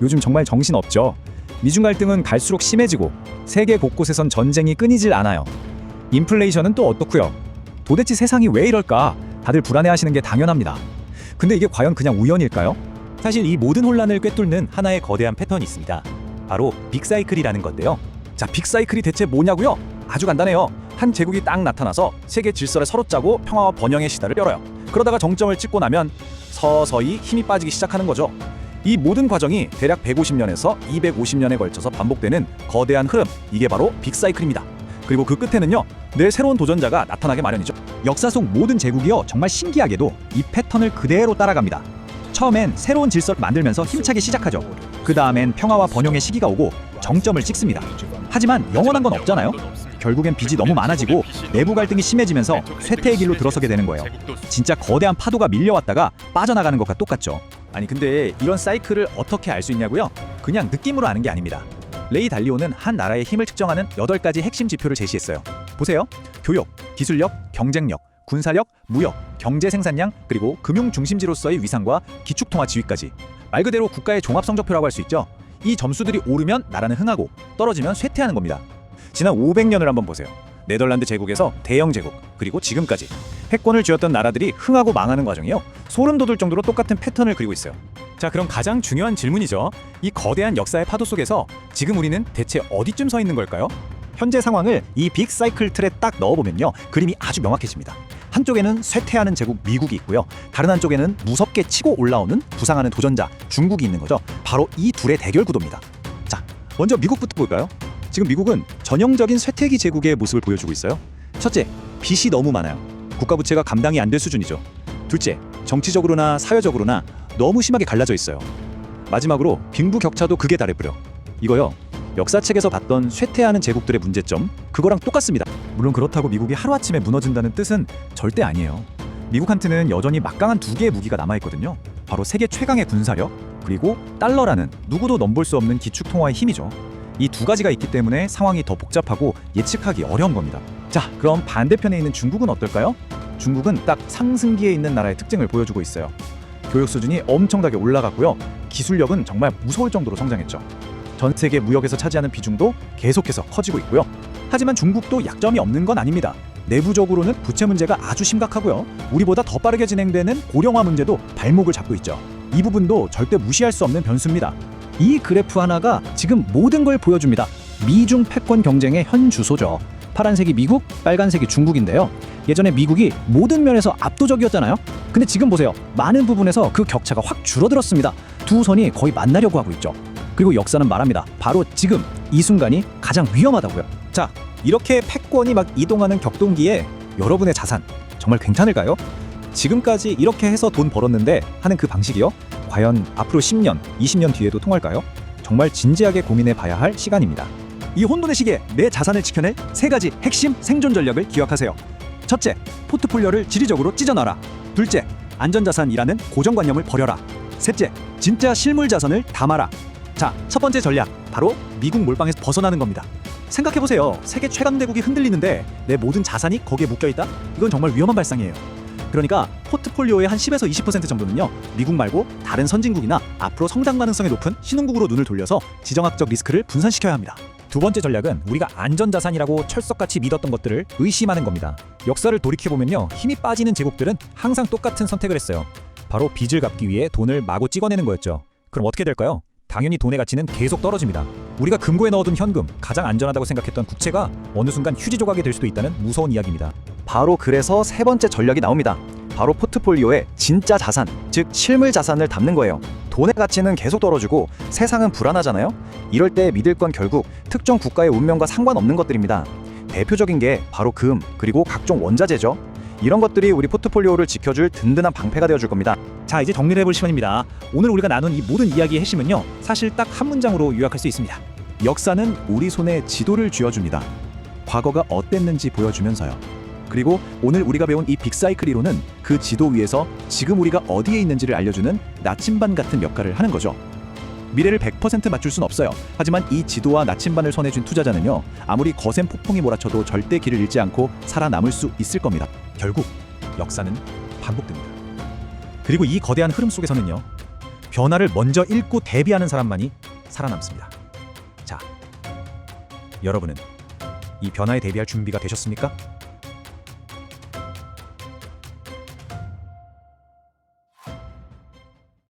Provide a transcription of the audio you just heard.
요즘 정말 정신없죠. 미중 갈등은 갈수록 심해지고 세계 곳곳에선 전쟁이 끊이질 않아요. 인플레이션은 또 어떻고요? 도대체 세상이 왜 이럴까? 다들 불안해하시는 게 당연합니다. 근데 이게 과연 그냥 우연일까요? 사실 이 모든 혼란을 꿰뚫는 하나의 거대한 패턴이 있습니다. 바로 빅사이클이라는 건데요. 자, 빅사이클이 대체 뭐냐고요? 아주 간단해요. 한 제국이 딱 나타나서 세계 질서를 서로 짜고 평화와 번영의 시다를 열어요. 그러다가 정점을 찍고 나면 서서히 힘이 빠지기 시작하는 거죠. 이 모든 과정이 대략 150년에서 250년에 걸쳐서 반복되는 거대한 흐름, 이게 바로 빅사이클입니다. 그리고 그 끝에는요, 늘 새로운 도전자가 나타나게 마련이죠. 역사 속 모든 제국이요, 정말 신기하게도 이 패턴을 그대로 따라갑니다. 처음엔 새로운 질서를 만들면서 힘차게 시작하죠. 그 다음엔 평화와 번영의 시기가 오고 정점을 찍습니다. 하지만 영원한 건 없잖아요. 결국엔 빚이 너무 많아지고 내부 갈등이 심해지면서 쇠퇴의 길로 들어서게 되는 거예요. 진짜 거대한 파도가 밀려왔다가 빠져나가는 것과 똑같죠. 아니 근데 이런 사이클을 어떻게 알 수 있냐고요? 그냥 느낌으로 아는 게 아닙니다. 레이 달리오는 한 나라의 힘을 측정하는 8가지 핵심 지표를 제시했어요. 보세요. 교육, 기술력, 경쟁력, 군사력, 무역, 경제 생산량, 그리고 금융 중심지로서의 위상과 기축통화 지위까지. 말 그대로 국가의 종합 성적표라고 할 수 있죠. 이 점수들이 오르면 나라는 흥하고 떨어지면 쇠퇴하는 겁니다. 지난 500년을 한번 보세요. 네덜란드 제국에서 대영 제국 그리고 지금까지 패권을 쥐었던 나라들이 흥하고 망하는 과정이요. 소름 돋을 정도로 똑같은 패턴을 그리고 있어요. 자, 그럼 가장 중요한 질문이죠. 이 거대한 역사의 파도 속에서 지금 우리는 대체 어디쯤 서 있는 걸까요? 현재 상황을 이 빅 사이클 틀에 딱 넣어보면요 그림이 아주 명확해집니다. 한쪽에는 쇠퇴하는 제국 미국이 있고요. 다른 한쪽에는 무섭게 치고 올라오는 부상하는 도전자 중국이 있는 거죠. 바로 이 둘의 대결 구도입니다. 자, 먼저 미국부터 볼까요? 지금 미국은 전형적인 쇠퇴기 제국의 모습을 보여주고 있어요. 첫째, 빚이 너무 많아요. 국가 부채가 감당이 안 될 수준이죠. 둘째, 정치적으로나 사회적으로나 너무 심하게 갈라져 있어요. 마지막으로 빈부 격차도 극에 달해버려. 이거요. 역사책에서 봤던 쇠퇴하는 제국들의 문제점 그거랑 똑같습니다. 물론 그렇다고 미국이 하루아침에 무너진다는 뜻은 절대 아니에요. 미국한테는 여전히 막강한 두 개의 무기가 남아 있거든요. 바로 세계 최강의 군사력 그리고 달러라는 누구도 넘볼 수 없는 기축 통화의 힘이죠. 이 두 가지가 있기 때문에 상황이 더 복잡하고 예측하기 어려운 겁니다. 자, 그럼 반대편에 있는 중국은 어떨까요? 중국은 딱 상승기에 있는 나라의 특징을 보여주고 있어요. 교육 수준이 엄청나게 올라갔고요. 기술력은 정말 무서울 정도로 성장했죠. 전 세계 무역에서 차지하는 비중도 계속해서 커지고 있고요. 하지만 중국도 약점이 없는 건 아닙니다. 내부적으로는 부채 문제가 아주 심각하고요. 우리보다 더 빠르게 진행되는 고령화 문제도 발목을 잡고 있죠. 이 부분도 절대 무시할 수 없는 변수입니다. 이 그래프 하나가 지금 모든 걸 보여줍니다. 미중 패권 경쟁의 현 주소죠. 파란색이 미국, 빨간색이 중국인데요. 예전에 미국이 모든 면에서 압도적이었잖아요. 근데 지금 보세요. 많은 부분에서 그 격차가 확 줄어들었습니다. 두 선이 거의 만나려고 하고 있죠. 그리고 역사는 말합니다. 바로 지금 이 순간이 가장 위험하다고요. 자, 이렇게 패권이 막 이동하는 격동기에 여러분의 자산 정말 괜찮을까요? 지금까지 이렇게 해서 돈 벌었는데 하는 그 방식이요? 과연 앞으로 10년, 20년 뒤에도 통할까요? 정말 진지하게 고민해 봐야 할 시간입니다. 이 혼돈의 시기에 내 자산을 지켜낼 세 가지 핵심 생존 전략을 기억하세요. 첫째, 포트폴리오를 지리적으로 찢어놔라. 둘째, 안전자산이라는 고정관념을 버려라. 셋째, 진짜 실물 자산을 담아라. 자, 첫 번째 전략 바로 미국 몰빵에서 벗어나는 겁니다. 생각해 보세요. 세계 최강 대국이 흔들리는데 내 모든 자산이 거기에 묶여 있다? 이건 정말 위험한 발상이에요. 그러니까 포트폴리오의 한 10에서 20% 정도는요. 미국 말고 다른 선진국이나 앞으로 성장 가능성이 높은 신흥국으로 눈을 돌려서 지정학적 리스크를 분산시켜야 합니다. 두 번째 전략은 우리가 안전자산이라고 철석같이 믿었던 것들을 의심하는 겁니다. 역사를 돌이켜보면요. 힘이 빠지는 제국들은 항상 똑같은 선택을 했어요. 바로 빚을 갚기 위해 돈을 마구 찍어내는 거였죠. 그럼 어떻게 될까요? 당연히 돈의 가치는 계속 떨어집니다. 우리가 금고에 넣어둔 현금, 가장 안전하다고 생각했던 국채가 어느 순간 휴지 조각이 될 수도 있다는 무서운 이야기입니다. 바로 그래서 세 번째 전략이 나옵니다. 바로 포트폴리오에 진짜 자산, 즉 실물 자산을 담는 거예요. 돈의 가치는 계속 떨어지고 세상은 불안하잖아요. 이럴 때 믿을 건 결국 특정 국가의 운명과 상관없는 것들입니다. 대표적인 게 바로 금, 그리고 각종 원자재죠. 이런 것들이 우리 포트폴리오를 지켜줄 든든한 방패가 되어줄 겁니다. 자, 이제 정리를 해볼 시간입니다. 오늘 우리가 나눈 이 모든 이야기의 핵심은요, 사실 딱 한 문장으로 요약할 수 있습니다. 역사는 우리 손에 지도를 쥐어줍니다. 과거가 어땠는지 보여주면서요. 그리고 오늘 우리가 배운 이 빅사이클 이론은 그 지도 위에서 지금 우리가 어디에 있는지를 알려주는 나침반 같은 역할을 하는 거죠. 미래를 100% 맞출 순 없어요. 하지만 이 지도와 나침반을 쥔 투자자는요. 아무리 거센 폭풍이 몰아쳐도 절대 길을 잃지 않고 살아남을 수 있을 겁니다. 결국 역사는 반복됩니다. 그리고 이 거대한 흐름 속에서는요. 변화를 먼저 읽고 대비하는 사람만이 살아남습니다. 자, 여러분은 이 변화에 대비할 준비가 되셨습니까?